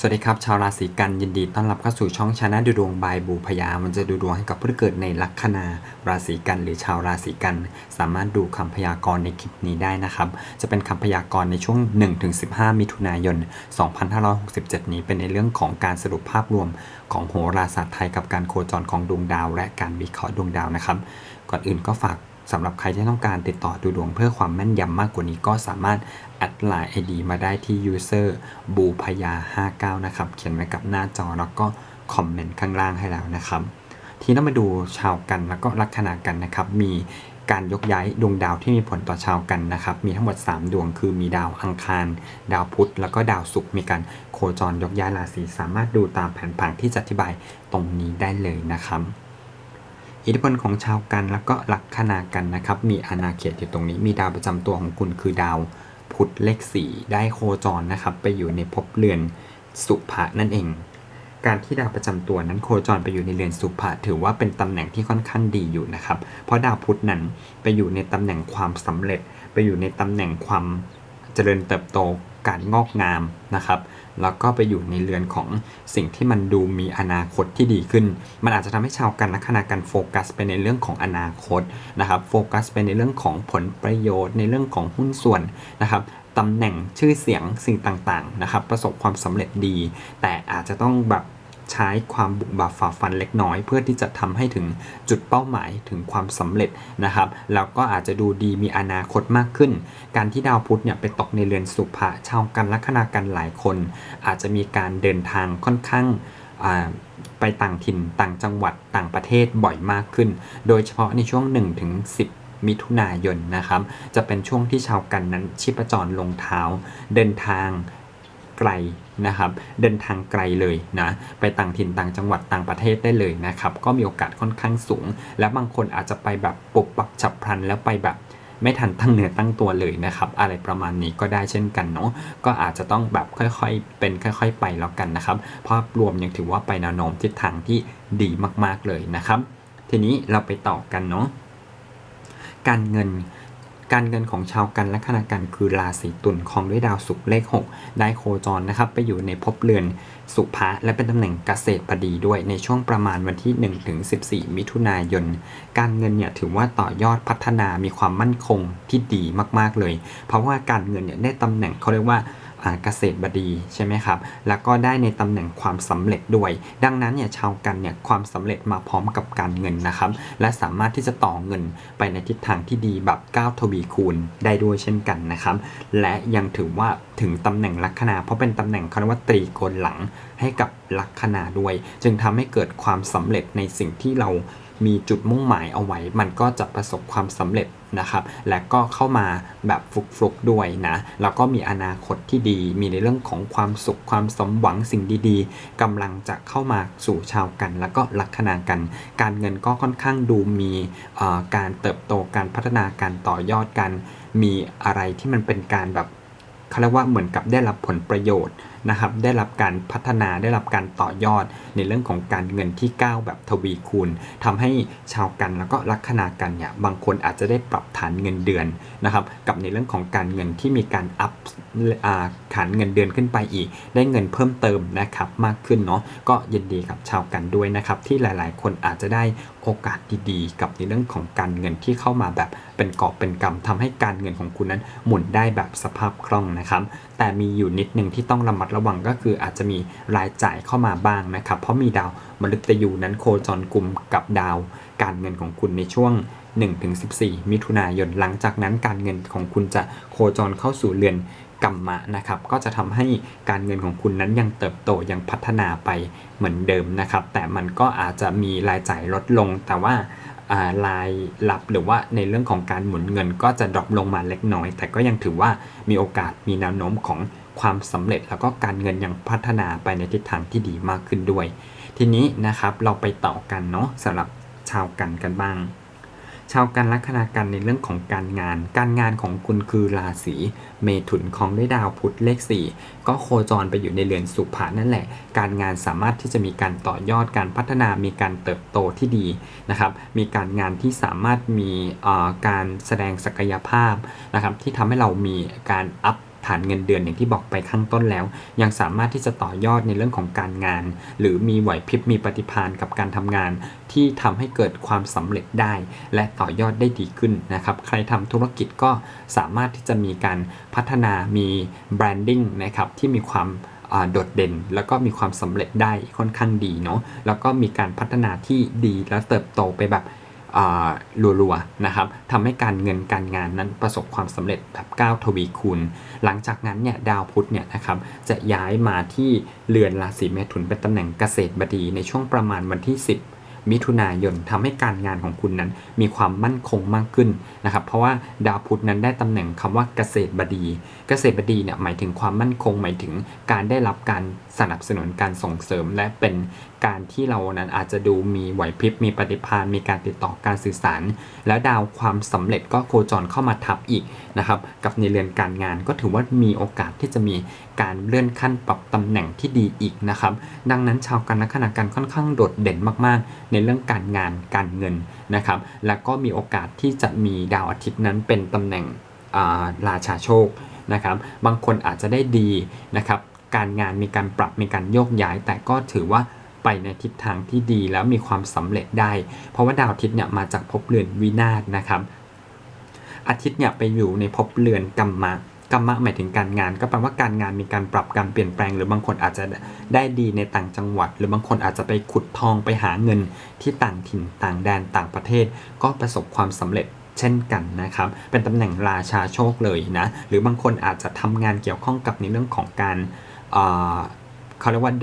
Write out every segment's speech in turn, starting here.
สวัสดีครับ ชาวราศีกันยินดีต้อนรับเข้าสู่ช่องชาแนลดูดวงบายบูพยา มันจะดูดวงให้กับผู้เกิดในลัคนาราศีกันหรือชาวราศีกัน สามารถดูคำพยากรณ์ในคลิปนี้ได้นะครับ จะเป็นคำพยากรณ์ในช่วง 1-15 มิถุนายน 2567 นี้เป็นในเรื่องของการสรุปภาพรวมของโหราศาสตร์ไทยกับการโคจรของดวงดาว และการวิเคราะห์ดวงดาวนะครับ ก่อนอื่นก็ฝาก สำหรับใครที่ต้องการติดต่อดูดวงเพื่อความแม่นยำมากกว่านี้ก็สามารถแอดไลน์ ID มาได้ที่ user บูพยา59 นะครับ เขียนไว้กับหน้าจอแล้วก็คอมเมนต์ข้างล่างให้แล้วนะครับ ทีนี้มาดูชาวกันแล้วก็ลัคนากันนะครับ มีการยกย้ายดวงดาวที่มีผลต่อชาวกันนะครับ มีทั้งหมด 3 ดวงคือมีดาวอังคาร ดาวพุธ แล้วก็ดาวศุกร์มีการโคจรยกย้ายราศีสามารถดูตามแผนผังที่จะอธิบายตรงนี้ได้เลยนะครับ อิทธิพลของชาวกันแล้วก็ลัคนากันนะครับ มีอาณาเขตอยู่ตรงนี้ มีดาวประจำตัวของคุณคือดาวพุธเลขสี่ได้โคจรนะครับ ไปอยู่ในภพเรือนสุภะนั่นเอง การที่ดาวประจำตัวนั้นโคจรไปอยู่ในเรือนสุภะถือว่าเป็นตำแหน่งที่ค่อนข้างดีอยู่นะครับ เพราะดาวพุธนั้นไปอยู่ในตำแหน่งความสำเร็จ ไปอยู่ในตำแหน่งความเจริญเติบโตการงอกงามนะครับ แล้วก็ไปอยู่ในเรือนของสิ่งที่มันดูมีอนาคตที่ดีขึ้น มันอาจจะทำให้ชาวกันลัคนากันโฟกัสไปในเรื่องของอนาคตนะครับโฟกัสไปในเรื่องของผลประโยชน์ ในเรื่องของหุ้นส่วนนะครับตำแหน่งชื่อเสียงสิ่งต่างๆนะครับประสบความสำเร็จดี แต่อาจจะต้องแบบ ใช้ความบุกบับฝ่าฟันเล็กน้อย เพื่อที่จะทำให้ถึงจุดเป้าหมายถึงความสำเร็จนะครับแล้วก็อาจจะดูดีมีอนาคตมากขึ้น การที่ดาวพุธเนี่ยไปตกในเรือนสุภะชาวกันลัคนากันหลายคน อาจจะมีการเดินทางค่อนข้างไปต่างถิ่นต่างจังหวัดต่างประเทศบ่อยมากขึ้น โดยเฉพาะในช่วง 1-10มิถุนายนนะครับ จะเป็นช่วงที่ชาวกันนั้นชีพจรลงเท้า เดินทาง ไกลนะครับเดินทางไกลเลยนะไปต่างถิ่นต่างจังหวัดต่างประเทศได้เลยนะครับก็มีโอกาสค่อนข้างสูง และบางคนอาจจะไปแบบปุบปับฉับพลันแล้วไปแบบไม่ทันตั้งเนื้อตั้งตัวเลยนะครับ อะไรประมาณนี้ก็ได้เช่นกันเนาะก็อาจจะต้องแบบค่อยๆ เป็นค่อย ๆ ไปแล้วกันนะครับภาพรวมยังถือว่าไปแนวโน้มทิศทางที่ดีมากๆเลยนะครับ ทีนี้เราไปต่อกันเนาะการเงิน การเงินของชาวกันและคณากันคือราศีตุลคองด้วยดาวศุกร์เลข 6 ได้โคจรนะครับ ไปอยู่ในภพเรือนสุภะและเป็นตำแหน่งเกษตรพอดีด้วยในช่วงประมาณวันที่ 1-14 มิถุนายน การเงินเนี่ยถือว่าต่อยอดพัฒนามีความมั่นคงที่ดีมากๆเลย เพราะว่าการเงินเนี่ยได้ตำแหน่งเขาเรียกว่า เกษตรบดีใช่ไหมครับ แล้วก็ได้ในตำแหน่งความสำเร็จด้วย ดังนั้นเนี่ยชาวกันเนี่ยความสำเร็จมาพร้อมกับการเงินนะครับ และสามารถที่จะต่อเงินไปในทิศทางที่ดีแบบก้าวทวีคูณได้ด้วยเช่นกันนะครับ และยังถือว่าถึงตำแหน่งลัคนา เพราะเป็นตำแหน่งเขาเรียกว่าตรีโกณหลังให้กับลัคนาด้วย จึงทำให้เกิดความสำเร็จในสิ่งที่เรามีจุดมุ่งหมายเอาไว้ มันก็จะประสบความสำเร็จ นะครับ และก็เข้ามาแบบฟลุกๆด้วยนะ แล้วก็มีอนาคตที่ดี มีในเรื่องของความสุขความสมหวังสิ่งดีๆกำลังจะเข้ามาสู่ชาวกัน แล้วก็ลัคนากัน การเงินก็ค่อนข้างดูมีการเติบโตการพัฒนาการต่อยอดกัน มีอะไรที่มันเป็นการแบบเขาเรียกว่าเหมือนกับได้รับผลประโยชน์ นะครับได้รับการพัฒนาได้รับการต่อยอดในเรื่องของการเงินที่ก้าวแบบทวีคูณทำให้ชาวกันแล้วก็ลัคนากันเนี่ยบางคนอาจจะได้ปรับฐานเงินเดือนนะครับกับในเรื่องของการเงินที่มีการอัพฐานเงินเดือนขึ้นไปอีก ได้เงินเพิ่มเติมนะครับมากขึ้นเนาะก็ยินดีกับชาวกันด้วยนะครับที่หลายๆ คนอาจจะได้โอกาสดีๆ กับในเรื่องของการเงินที่เข้ามาแบบเป็นกอบเป็นกำทำให้การเงินของคุณนั้นหมุนได้แบบสภาพคล่องนะครับ แต่มีอยู่นิดหนึ่งที่ต้องระมัดระวังก็คืออาจจะมีรายจ่ายเข้ามาบ้างนะครับ เพราะมีดาวมฤตยูนั้นโคจรกลุ่มกับดาว การเงินของคุณในช่วง 1-14 มิถุนายน หลังจากนั้นการเงินของคุณจะโคจรเข้าสู่เรือนกรรมะนะครับก็จะทำให้การเงินของคุณนั้นยังเติบโตยังพัฒนาไปเหมือนเดิมนะครับ แต่มันก็อาจจะมีรายจ่ายลดลง แต่ว่า รายรับหรือว่าในเรื่องของการหมุนเงินก็จะดรอปลงมาเล็กน้อย แต่ก็ยังถือว่ามีโอกาสมีแนวโน้มของความสำเร็จแล้วก็การเงินยังพัฒนาไปในทิศทางที่ดีมากขึ้นด้วย ทีนี้นะครับเราไปต่อกันเนาะสำหรับชาวกันกันบ้าง ชาวกันลัคนากันในเรื่องของการงาน การงานของคุณคือราศีเมถุนของด้วยดาวพุธเลข 4 ก็โคจรไปอยู่ในเรือนสุภานั่นแหละ การงานสามารถที่จะมีการต่อยอดการพัฒนามีการเติบโตที่ดีนะครับ มีการงานที่สามารถมีการแสดงศักยภาพนะครับที่ทำให้เรามีการอัพ ฐานเงินเดือนอย่างที่บอกไปข้างต้นแล้ว ยังสามารถที่จะต่อยอดในเรื่องของการงาน หรือมีไหวพริบมีปฏิภาณกับการทำงาน ที่ทำให้เกิดความสำเร็จได้ และต่อยอดได้ดีขึ้นนะครับ ใครทำธุรกิจก็สามารถที่จะมีการพัฒนามีแบรนดิ้งนะครับที่มีความโดดเด่นแล้วก็มีความสำเร็จได้ค่อนข้างดีเนาะแล้วก็มีการพัฒนาที่ดีและเติบโตไปแบบ รัวๆนะครับทำให้การเงินการงานนั้นประสบความสำเร็จแบบก้าวทวีคูณ หลังจากนั้นเนี่ยดาวพุธเนี่ยนะครับจะย้ายมาที่เรือนราศีเมถุนเป็นตำแหน่งเกษตรบดีในช่วงประมาณวันที่ 10มิถุนายนทำให้การงานของคุณนั้นมีความมั่นคงมากขึ้นนะครับ เพราะว่าดาวพุธนั้นได้ตำแหน่งคำว่าเกษตรบดี เกษตรบดีเนี่ยหมายถึงความมั่นคงหมายถึงการได้รับการ สนับสนุนการส่งเสริม และเป็นการที่เรานั้นอาจจะดูมีไหวพริบมีปฏิภาณมีการติดต่อการสื่อสาร แล้วดาวความสำเร็จก็โคจรเข้ามาทับอีกนะครับกับในเรือนการงานก็ถือว่ามีโอกาสที่จะมีการเลื่อนขั้นปรับตำแหน่งที่ดีอีกนะครับ ดังนั้นชาวกันลัคนาการค่อนข้างโดดเด่นมากๆ ในเรื่องการงานการเงินนะครับแล้วก็มีโอกาสที่จะมีดาวอาทิตย์นั้นเป็นตำแหน่งราชาโชคนะครับบางคนอาจจะได้ดีนะครับ การงานมีการปรับมีการโยกย้าย แต่ก็ถือว่าไปในทิศทางที่ดีแล้วมีความสำเร็จได้ เพราะว่าดาวอาทิตย์เนี่ยมาจากภพเรือนวินาศนะครับ อาทิตย์เนี่ยไปอยู่ในภพเรือนกัมมะกัมมะหมายถึงการงาน ก็แปลว่าการงานมีการปรับการเปลี่ยนแปลง หรือบางคนอาจจะได้ดีในต่างจังหวัด หรือบางคนอาจจะไปขุดทองไปหาเงินที่ต่างถิ่นต่างแดนต่างประเทศ ก็ประสบความสำเร็จเช่นกันนะครับ เป็นตำแหน่งราชาโชคเลยนะ หรือบางคนอาจจะทำงานเกี่ยวข้องกับในเรื่องของการ เขาเรียกว่า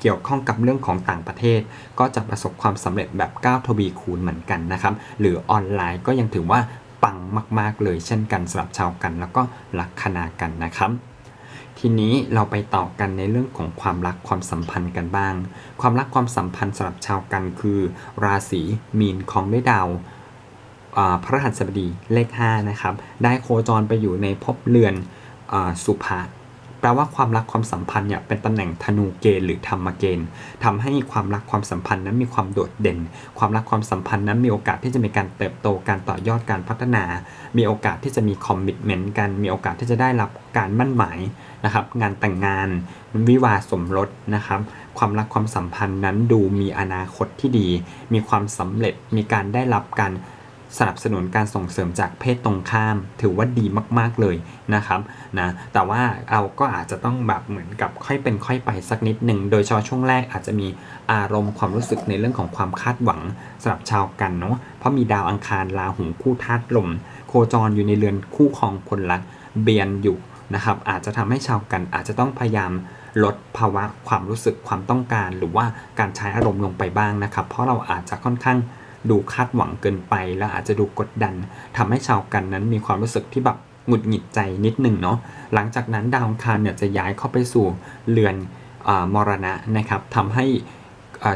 เกี่ยวข้องกับเรื่องของต่างประเทศ ก็จะประสบความสำเร็จแบบก้าวทวีคูณเหมือนกันนะครับ หรือออนไลน์ก็ยังถือว่าปังมาก ๆ เลยเช่นกันสำหรับชาวกัน แล้วก็ลัคนากันนะครับ ทีนี้เราไปต่อกันในเรื่องของความรักความสัมพันธ์กันบ้าง ความรักความสัมพันธ์สำหรับชาวกันคือ ราศีมีนของด้วยดาวพระหัสบดีเลข5นะครับ ได้โคจรไปอยู่ในภพเรือนอสุภะ แปลว่าความรักความสัมพันธ์เนี่ยเป็นตำแหน่งธนูเกณฑ์หรือธรรมเกณฑ์ทำให้ความรักความสัมพันธ์นั้นมีความโดดเด่น ความรักความสัมพันธ์นั้นมีโอกาสที่จะมีการเติบโตการต่อยอดการพัฒนา มีโอกาสที่จะมีคอมมิชเมนต์กัน มีโอกาสที่จะได้รับการมั่นหมายนะครับงานแต่งงาน วิวาสมรสนะครับความรักความสัมพันธ์นั้นดูมีอนาคตที่ดี มีความสำเร็จมีการได้รับการ สนับสนุนการส่งเสริมจากเพศตรงข้าม ถือว่าดีมาก ๆเลยนะครับนะแต่ว่าเราก็อาจจะต้องแบบเหมือนกับค่อยเป็นค่อยไปสักนิดหนึ่งโดยเฉพาะช่วงแรกอาจจะมีอารมณ์ความรู้สึกในเรื่องของความคาดหวังสำหรับชาวกันเนาะเพราะมีดาวอังคารราหูคู่ธาตุลม โคจรอยู่ในเรือนคู่ครองคนรักเบียนอยู่นะครับอาจจะทำให้ชาวกันอาจจะต้องพยายามลดภาวะความรู้สึกความต้องการ หรือว่าการใช้อารมณ์ลงไปบ้างนะครับ เพราะเราอาจจะค่อนข้าง ดูคาดหวังเกินไป แล้วอาจจะดูกดดันทำให้ชาวกันนั้นมีความรู้สึกที่แบบหงุดหงิดใจนิดหนึ่งเนาะหลังจากนั้นดาวอังคารเนี่ยจะย้ายเข้าไปสู่เรือนอมรณะนะครับทำให้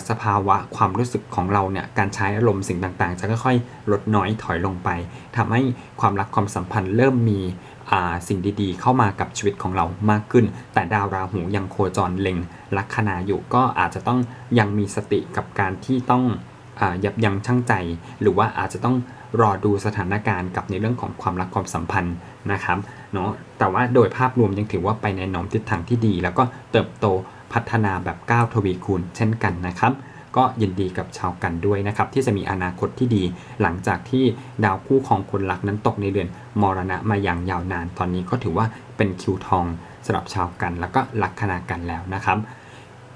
สภาวะความรู้สึกของเราเนี่ยการใช้อารมณ์สิ่งต่างๆ จะค่อยๆลดน้อยถอยลงไปทำให้ความรักความสัมพันธ์เริ่มมีสิ่งดีๆ เข้ามากับชีวิตของเรามากขึ้น แต่ดาวราหูยังโคจรเล็งลัคนาอยู่ก็อาจจะต้องยังมีสติกับการที่ต้อง ยับยั้งชั่งใจ หรือว่าอาจจะต้องรอดูสถานการณ์กับในเรื่องของความรักความสัมพันธ์นะครับเนาะแต่ว่าโดยภาพรวมยังถือว่าไปในแนวทิศทางที่ดี แล้วก็เติบโตพัฒนาแบบก้าวทวีคูณเช่นกันนะครับ ก็ยินดีกับชาวกันด้วยนะครับ ที่จะมีอนาคตที่ดี หลังจากที่ดาวคู่ของคนรักนั้นตกในเดือนมรณะมาอย่างยาวนาน ตอนนี้ก็ถือว่าเป็นคิวทองสำหรับชาวกัน แล้วก็ลัคนากันแล้วนะครับ